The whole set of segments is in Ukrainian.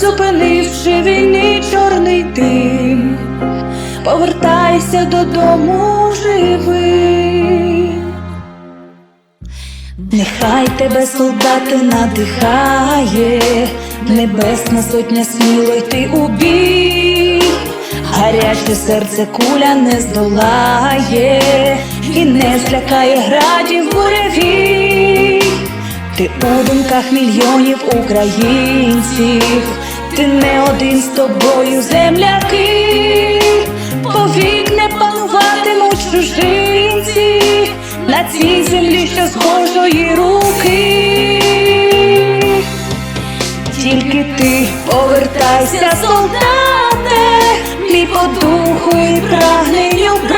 зупинивши війни чорний дим, повертайся додому живим. Нехай тебе, солдати, надихає, небесна сотня сміло йти у бій, гаряче серце куля не здолає, і не злякає градів буревій. Ти у думках мільйонів українців, ти не один з тобою земляки, повік не пануватимуть чужинці на цій землі, що з руки. Тільки ти повертайся, солдате, мій по духу і прагненню, брате,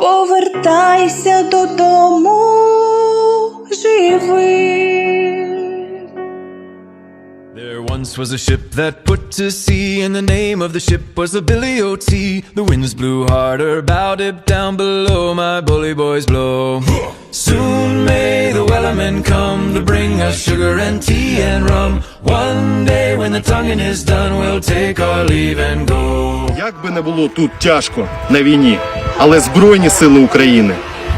Повертайся додому живим. There once was a ship that put to sea, and the name of the ship was the Billy O.T. The winds blew harder, bowed it down below, my bully boys blow. Soon may the come to bring us sugar and tea and rum. One day when the tonguing is done, we'll take our leave and go. Як би не було тут тяжко на війні, але Збройні сили України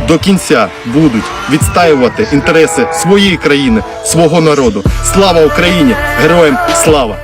до кінця будуть відстаювати інтереси своєї країни, свого народу. Слава Україні! Героям слава!